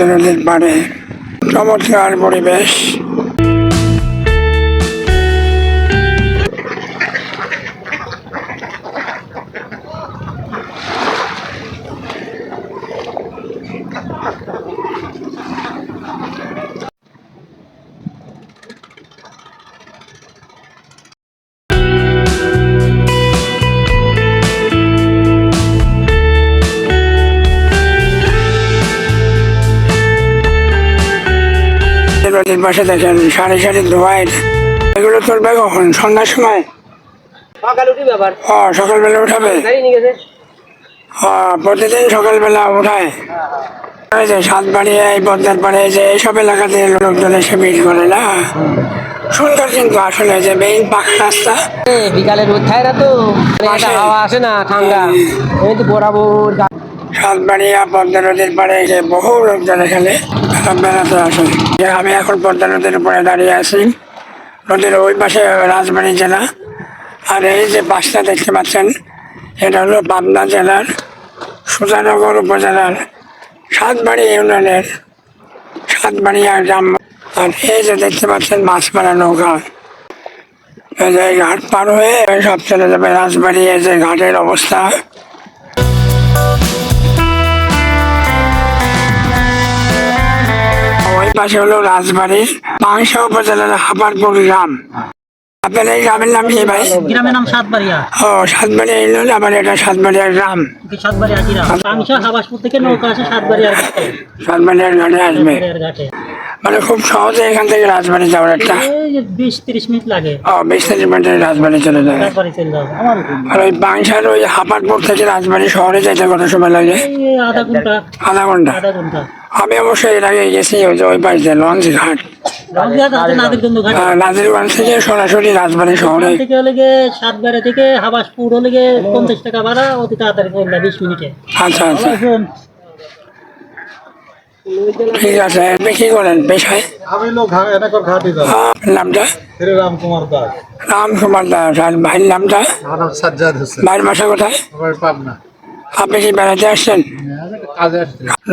নদীর পাড়ে চমৎকার পরিবেশ। নদীর পাশে দেখেন সারি সারি এগুলো কখন? সন্ধ্যার সময়? সকালবেলা উঠাবে। প্রতিদিন সকালবেলা উঠায়। এই যে সাত বাড়ি এই পাড়ে এই যে এইসব এলাকাতে লোকজন এসে ভিড় করে না? সুন্দর কিন্তু আসলে যে মেইন পাকা রাস্তা। এ, বিকালে রোদ খায় না তো। আসে। হাওয়া আসে না ঠান্ডা। এই তো বরাবর গা- সাতবাড়িয়া পদ্মা নদীর পাড়ে যে বহু লোকজন এখানে বেড়াতে আসে। যে আমি এখন পদ্মা নদীর উপরে দাঁড়িয়ে আছি। নদীর ওই পাশে রাজবাড়ি জেলা। আর এই যে বাসটা দেখতে পাচ্ছেন, এটা হলো পাবনা জেলার, সুজানগর উপজেলার সাতবাড়ি ইউনিয়নের সাতবাড়িয়া গ্রাম। আর এই যে দেখতে পাচ্ছেন মাছপাড়া নৌকা। এই যে ঘাট পার হয়ে সব চলে যাবে। রাজবাড়ি এই যে ঘাটের অবস্থা পাশে হলো রাজবাড়ির পাংশা উপজেলার হাপারপুর গ্রাম। আপনার এই গ্রামের নাম কি ভাই? গ্রামের নাম সাতবাড়িয়া। ও সাতবাড়িয়া ইউনিয়ন আবার এটা সাতবাড়িয়া গ্রাম। সাতবাড়িয়া গ্রাম? পাংশা হাবাসপুর থেকে নৌকা আছে সাতবাড়িয়ার ঘাটে। সাতবাড়িয়ার ঘাটে আসবে? মানে খুব সহজে এখান থেকে রাজবাড়ি যাওয়ার একটা বিশ তিরিশ মিনিট লাগে। ও বিশ তিরিশ মিনিটে রাজবাড়ি চলে যাবে। আর ওই পাংশার ওই হাপারপুর থেকে রাজবাড়ি শহরে যেতে কত সময় লাগে? আধা ঘণ্টা। আধা ঘণ্টা। আধা ঘণ্টা। আমি অবশ্যই এর আগে গেছি ওই যে ওই পাশ দিয়ে লঞ্চ ঘাট। নাজিরগঞ্জ থেকে সরাসরি রাজবাড়ি শহরে। থেকে হলে গিয়ে সাতবাড়িয়া থেকে হাবাসপুর হলে গিয়ে পঞ্চাশ টাকা ভাড়া অতি তাড়াতাড়ি বিশ মিনিটে। আচ্ছা আচ্ছা। ঠিক আছে আপনি কি করেন পেশায়? আমি লোক ঘাটি নামটা? রামকুমার দাস। রাম দাস আর ভাইয়ের নামটা? সাজ্জাদ হোসেন। ভাইয়ের বাসা কোথায়? পাবনা আপনি কি বেড়াতে আসছেন?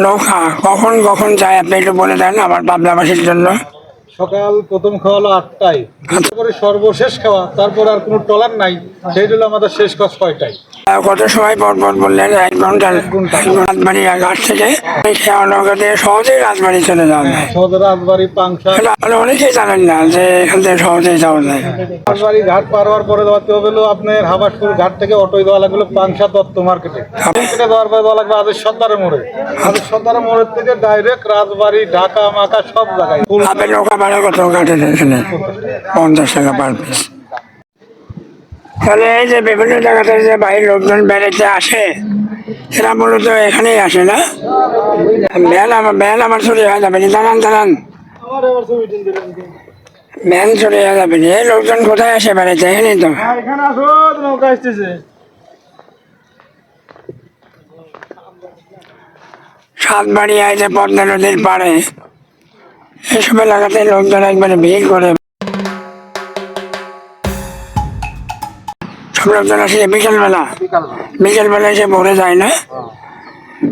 নৌকা কখন কখন যায়? আপনি একটু বলে দেন আমার বাবলাবাসীর জন্য। সকাল প্রথম খাওয়া হলো আটটায়। তারপরে সর্বশেষ খাওয়া তারপর আর কোনো টলার নাই। সেই জন্য আমাদের শেষ কাজ ছয়টায়। কত সময় পর পর বললেন এক ঘণ্টা রাজবাড়ি ঘাট থেকে এই নৌকা দিয়ে সহজেই রাজবাড়ি চলে যাওয়া যায়। এটা মানে অনেকেই জানেন না যে এখান থেকে সহজেই যাওয়া যায়। রাজবাড়ি ঘাট পার হওয়ার পরে দেওয়াতে হবে হলো আপনার হাবাসপুর ঘাট থেকে অটোয় দেওয়া লাগল পাংশা দত্ত মার্কেটে। মার্কেটে দেওয়ার পরে দেওয়া লাগবে আদের সর্দারের মোড়ে। আদের সর্দারের মোড়ের থেকে ডাইরেক্ট রাজবাড়ি ঢাকা মাকা সব জায়গায়। আপনি নৌকা ভাড়া কত? এখানে পঞ্চাশ টাকা পার পিস তাহলে এই যে বিভিন্ন জায়গাতে যে বাইরের লোকজন বেড়াতে আসে এরা মূলত এখানেই আসে না? ভ্যান আমার ভ্যান আমার চলে হয়ে যাবে দাঁড়ান দাঁড়ান। ভ্যান চলে হয়ে যাবে এই লোকজন কোথায় আসে বেড়াতে এখানেই তো। আসো সাতবাড়ি আছে পদ্মা নদীর পাড়ে এসব এলাকাতে লোকজন একবারে ভিড় করে লোকজন আসে বিকেলবেলা। বিকেলবেলা। এসে ভরে যায় না।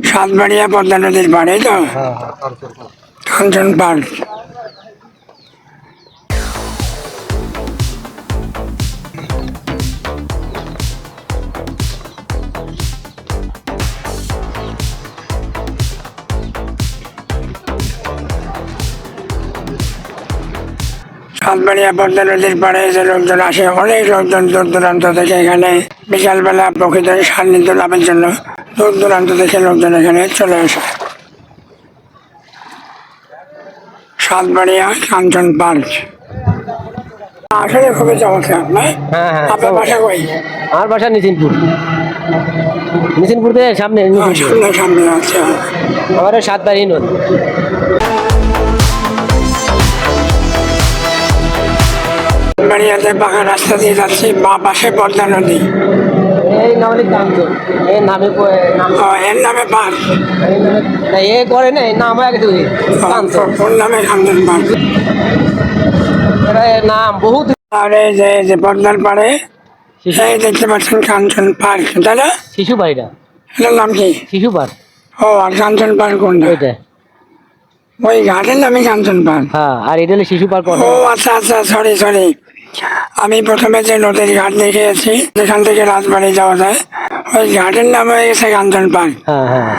সাতবাড়িয়া পদ্মা নদীর পাড়ে তো। কাঞ্চন পার্ক। সাতবাড়িয়া পদ্মা নদীর পাড়ে যে লোকজন আসে অনেক লোকজন দূর দূরান্ত থেকে এখানে বিকালবেলা প্রকৃতির সান্নিধ্য লাভের জন্য দূর দূরান্ত থেকে লোকজন এখানে চলে আসে। সাতবাড়িয়া কাঞ্চন পার্ক। আসলে খুবই চমৎকার হ্যাঁ হ্যাঁ আপনার বাসা কই? আমার বাসা নিজিনপুর নিজিনপুর থেকে সামনে সামনে আচ্ছা। আমার ওই সাতবাড়ি নদী। বাড়িয়াতে পাকা রাস্তা দিয়ে যাচ্ছি বা পাশে পদ্মা নদী। এর নামে পার্ক না এ করে নাই নাম আগে তুই। ওর নামে কাঞ্চন পার্ক নাম বহুত আর যে যে পদ্মার পাড়ে এই দেখতে পাচ্ছেন কাঞ্চন পার্ক। তাই না শিশু বাড়িটা? এটার নাম কি? শিশু পার্ক। ও আর কাঞ্চন পার্ক কোনটা? ওইটা। ওই ঘাটের নামে কাঞ্চন পান হ্যাঁ আর এটা হলো শিশু পার্ক ও আচ্ছা আচ্ছা সরি সরি আমি প্রথমে যে নদীর ঘাট দেখিয়েছি যেখান থেকে রাজবাড়ি যাওয়া যায়। ওই ঘাটের নাম হয়ে গেছে কাঞ্চন পার্ক। হ্যাঁ হ্যাঁ।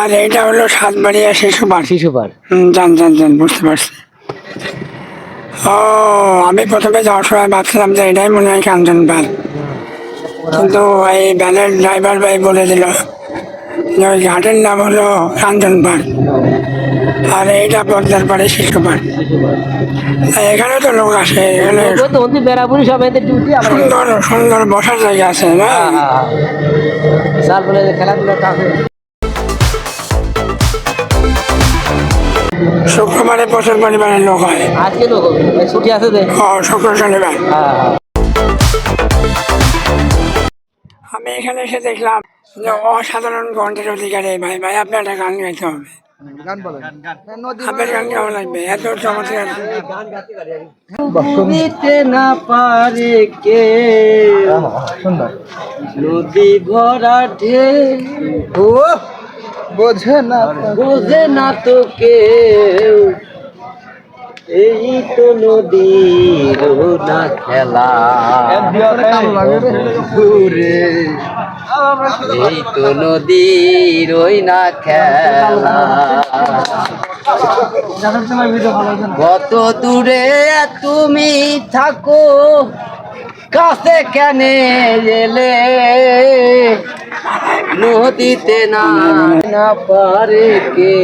আর এইটা হলো সাতবাড়িয়া শিশু পার্ক শিশু পার্ক জান জান জান বুঝতে পারছি। ও আমি প্রথমে যাওয়ার সময় ভাবছিলাম যে এটাই মনে হয় কাঞ্চন পার্ক। কিন্তু এই ভ্যানের ড্রাইভার ভাই বলে দিল যে ওই ঘাটের নাম হলো কাঞ্চন পার্ক। আর এইটা পদ্মার পাড়ে পার্ক এখানে তো লোক আসে এখানে সুন্দর সুন্দর বসার জায়গা আছে না? হ্যাঁ হ্যাঁ স্যার বলে যে খেলাধুলা শুক্রবারে প্রচুর পরিমাণে লোক হয়। আজকে এই ছুটি আছে ও শুক্র শনিবার। হ্যাঁ হ্যাঁ। আমি এখানে এসে দেখলাম যে অসাধারণ কণ্ঠের অধিকারী ভাই ভাই আপনার একটা গান গাইতে হবে। আপনার গান কেমন লাগবে? এত চমৎকার দিতে না পারে কে। নদী ভরা ঢে ও! বোঝে না বোঝে না তো কেউ। এই তো নদীর না খেলা। ঘুরে। এই তো নদীর ওই না খেলা। কত দূরে তুমি থাকো কাছে কেন এলে? নদীতে না না পারে কে?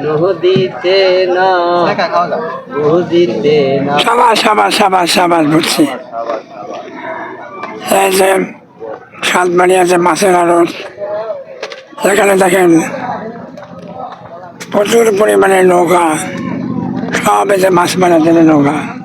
নদীতে না। নদীতে না। সাবাস সাবাস সাবাস সাবাস বুঝছি। এই যে সাতবাড়ি আছে মাছের আড়ত। এখানে দেখেন প্রচুর পরিমাণে নৌকা। সব এসে যে মাছ মারার জন্য নৌকা।